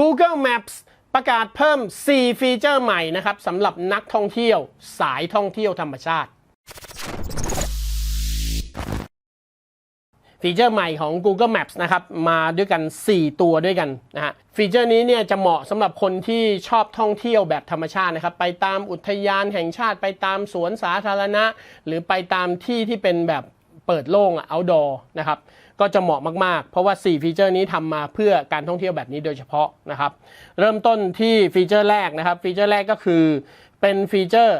Google Maps ประกาศเพิ่ม 4 ฟีเจอร์ใหม่นะครับสำหรับนักท่องเที่ยว สายท่องเที่ยวธรรมชาติ ฟีเจอร์ใหม่ของ Google Maps นะครับมาด้วยกัน 4 ตัวด้วยกันนะฮะฟีเจอร์นี้เนี่ยจะเหมาะสำหรับคนที่ชอบท่องเที่ยวแบบธรรมชาตินะครับไปตามอุทยานแห่งชาติไปตามสวนสาธารณะ หรือไปตามที่ที่เป็นแบบเปิดโล่งอะ outdoor นะครับ ก็จะเหมาะมากๆ เพราะว่า 4 ฟีเจอร์นี้ทำมาเพื่อการท่องเที่ยวแบบนี้โดยเฉพาะนะครับ เริ่มต้นที่ฟีเจอร์แรกนะครับ ฟีเจอร์แรกก็คือเป็นฟีเจอร์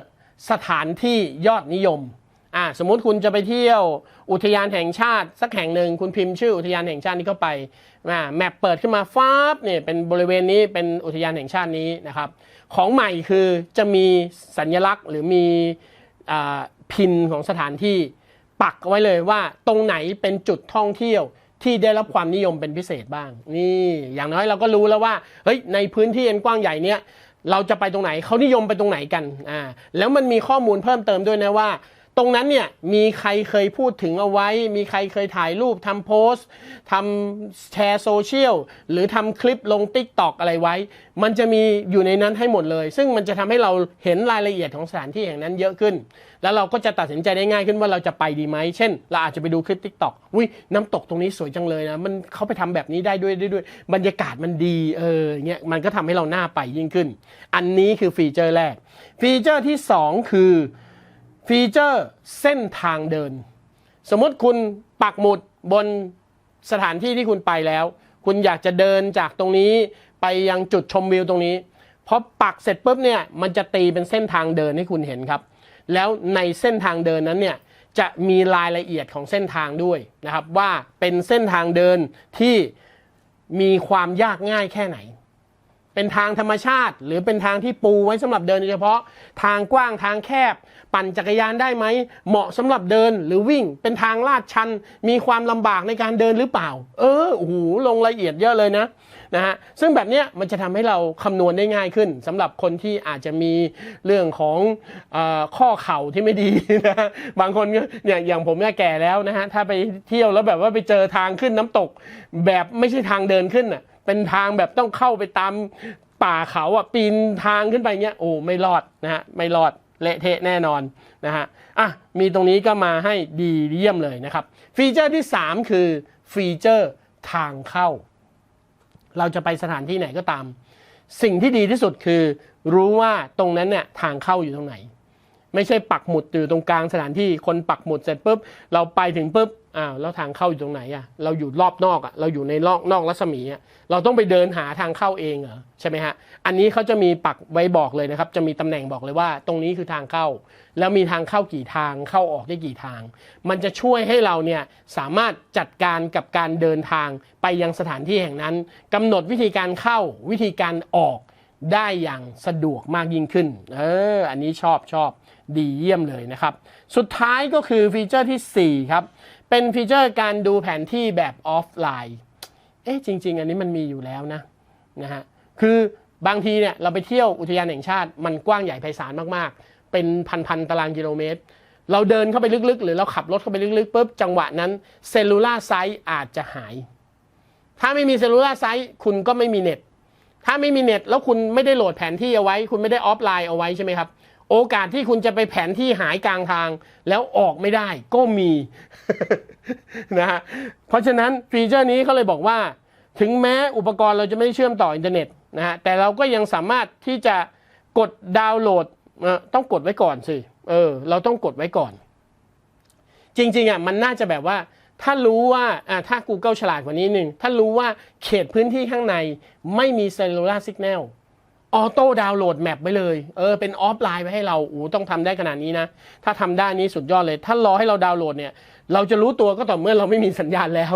สถานที่ยอดนิยมอ่าสมมุติคุณจะไปเที่ยวอุทยานแห่งชาติสักแห่งหนึ่งคุณพิมพ์ชื่ออุทยานแห่งชาตินี้เข้าไปอ่าแมปเปิดขึ้นมาฟ้าบเนี่ยเป็นบริเวณนี้เป็นอุทยานแห่งชาตินี้นะครับ ของใหม่คือจะมีสัญลักษณ์หรือมีอ่าพินของสถานที่ ปักเอาไว้เลยว่าตรงไหนเป็นจุดท่องเที่ยวที่ได้รับความนิยมเป็นพิเศษบ้าง นี่อย่างน้อยเราก็รู้แล้วว่าเฮ้ยในพื้นที่อันกว้างใหญ่เนี้ยเราจะไปตรงไหนเขานิยมไปตรงไหนกันอ่าแล้วมันมีข้อมูลเพิ่มเติมด้วยนะว่า ตรงนั้นเนี่ยมีใครเคยพูดถึงเอาไว้ มีใครเคยถ่ายรูปทำโพสต์ทำแชร์โซเชียลหรือทำคลิปลง t ิ k t o k อะไรไว้ มันจะมีอยู่ในนั้นให้หมดเลย ซึ่งมันจะทำให้เราเห็นรายละเอียดของสถานที่แห่งนั้นเยอะขึ้น แล้วเราก็จะตัดสินใจได้ง่ายขึ้นว่าเราจะไปดีไหม เช่น เราอาจจะไปดูคลิป t ิ k t o k อุ้ยน้ำตกตรงนี้สวยจังเลยนะ มันเขาไปทำแบบนี้ได้ด้วยด้วย บรรยากาศมันดีเออเงี้ยมันก็ทำให้เราหน้าไปยิ่งขึ้น อันนี้คือฟีเจอร์แรก ฟีเจอร์ที่สองคือ ฟีเจอร์เส้นทางเดิน สมมติคุณปักหมุดบนสถานที่ที่คุณไปแล้ว คุณอยากจะเดินจากตรงนี้ไปยังจุดชมวิวตรงนี้พอปักเสร็จปุ๊บเนี่ยมันจะตีเป็นเส้นทางเดินให้คุณเห็นครับ แล้วในเส้นทางเดินนั้นเนี่ยจะมีรายละเอียดของเส้นทางด้วยนะครับ ว่าเป็นเส้นทางเดินที่มีความยากง่ายแค่ไหน เป็นทางธรรมชาติ หรือเป็นทางที่ปูไว้สำหรับเดินโดยเฉพาะ ทางกว้างทางแคบ ปั่นจักรยานได้ไหม เหมาะสำหรับเดินหรือวิ่ง เป็นทางลาดชัน มีความลำบากในการเดินหรือเปล่า เออโอ้โหลงรายละเอียดเยอะเลยนะนะฮะซึ่งแบบเนี้ยมันจะทำให้เราคำนวณได้ง่ายขึ้นสำหรับคนที่อาจจะมีเรื่องของออข้อเข่าที่ไม่ดีนะฮะบางคนก็อย่างอย่างผมเนี่ยแก่แล้วนะฮะถ้าไปเที่ยวแล้วแบบว่าไปเจอทางขึ้นน้ำตก แบบไม่ใช่ทางเดินขึ้นอะ เป็นทางแบบต้องเข้าไปตามป่าเขาอะปีนทางขึ้นไปเงี้ยโอ้ไม่รอดนะฮะไม่รอดเละเทะแน่นอนนะฮะอะมีตรงนี้ก็มาให้ดีเยี่ยมเลยนะครับ ฟีเจอร์ที่ 3 คือฟีเจอร์ทางเข้า เราจะไปสถานที่ไหนก็ตาม สิ่งที่ดีที่สุดคือ รู้ว่าตรงนั้นเนี่ยทางเข้าอยู่ตรงไหน ไม่ใช่ปักหมุดอยู่ตรงกลางสถานที่คนปักหมุดเสร็จปุ๊บเราไปถึงปุ๊บ อ้าวแล้วทางเข้าอยู่ตรงไหนอะเราอยู่รอบนอกอะเราอยู่ในนอกนอกรัศมีอะเราต้องไปเดินหาทางเข้าเองเหรอใช่ไหมฮะอันนี้เขาจะมีปักไว้บอกเลยนะครับ จะมีตำแหน่งบอกเลยว่า ตรงนี้คือทางเข้า แล้วมีทางเข้ากี่ทางเข้าออกได้กี่ทาง มันจะช่วยให้เราเนี่ยสามารถจัดการกับการเดินทางไปยังสถานที่แห่งนั้นกำหนดวิธีการเข้าวิธีการออกได้อย่างสะดวกมากยิ่งขึ้น เออ อันนี้ชอบชอบดีเยี่ยมเลยนะครับ สุดท้ายก็คือฟีเจอร์ที่ 4 ครับ เป็นฟีเจอร์การดูแผนที่แบบออฟไลน์ เอ๊ะจริง ๆ อันนี้มันมีอยู่แล้วนะนะฮะ คือบางทีเนี่ยเราไปเที่ยวอุทยานแห่งชาติมันกว้างใหญ่ไพศาลมากๆ เป็นพันๆตารางกิโลเมตร เราเดินเข้าไปลึกๆ หรือเราขับรถเข้าไปลึกๆปุ๊บจังหวะนั้นเซลลูล่าไซต์อาจจะหาย ถ้าไม่มีเซลลูล่าไซต์คุณก็ไม่มีเน็ต ถ้าไม่มีเน็ตแล้วคุณไม่ได้โหลดแผนที่เอาไว้ คุณไม่ได้ออฟไลน์เอาไว้ใช่ไหมครับ โอกาสที่คุณจะไปแผนที่หายกลางทางแล้วออกไม่ได้ก็มีนะฮะเพราะฉะนั้นฟีเจอร์นี้เขาเลยบอกว่า ถึงแม้อุปกรณ์เราจะไม่ได้เชื่อมต่ออินเทอร์เน็ตนะฮะแต่เราก็ยังสามารถที่จะกดดาวน์โหลดอ่อต้องกดไว้ก่อนสิเออเราต้องกดไว้ก่อน จริงๆอะมันน่าจะแบบว่า ถ้ารู้ว่าอ่าถ้า Google ฉลาดกว่านี้หนึ่งถ้ารู้ว่าเขตพื้นที่ข้างในไม่มีเซลลูลาร์สัญญาณ ออโต้ดาวน์โหลดแมปไว้เลย เออ เป็นออฟไลน์ไว้ให้เราโอ้ต้องทำได้ขนาดนี้นะ ถ้าทำได้นี้สุดยอดเลย ถ้ารอให้เราดาวน์โหลดเนี่ย เราจะรู้ตัวก็ต่อเมื่อเราไม่มีสัญญาณแล้ว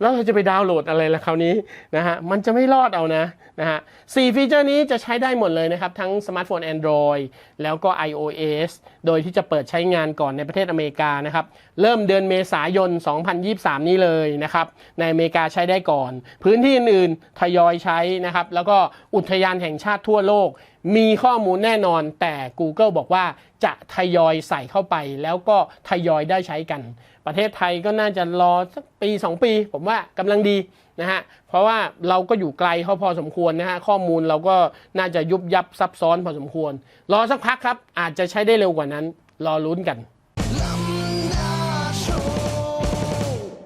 แล้วเราจะไปดาวน์โหลดอะไรล่ะคราวนี้นะฮะมันจะไม่รอดเอานะนะฮะสี่ฟีเจอร์นี้จะใช้ได้หมดเลยนะครับ ทั้งสมาร์ทโฟน Android แล้วก็ iOS โดยที่จะเปิดใช้งานก่อนในประเทศอเมริกานะครับ เริ่มเดือนเมษายน 2023 นี้เลยนะครับ ในอเมริกาใช้ได้ก่อน พื้นที่อื่นๆทยอยใช้นะครับ แล้วก็อุทยานแห่งชาติทั่วโลก มีข้อมูลแน่นอนแต่ Google บอกว่าจะทยอยใส่เข้าไป แล้วก็ทยอยได้ใช้กัน ประเทศไทยก็น่าจะรอสักปี 2 ปี ผมว่ากำลังดีนะฮะเพราะว่าเราก็อยู่ไกลเขาพอสมควรนะฮะข้อมูลเราก็น่าจะยุบยับซับซ้อนพอสมควร รอสักพักครับอาจจะใช้ได้เร็วกว่านั้น รอลุ้นกัน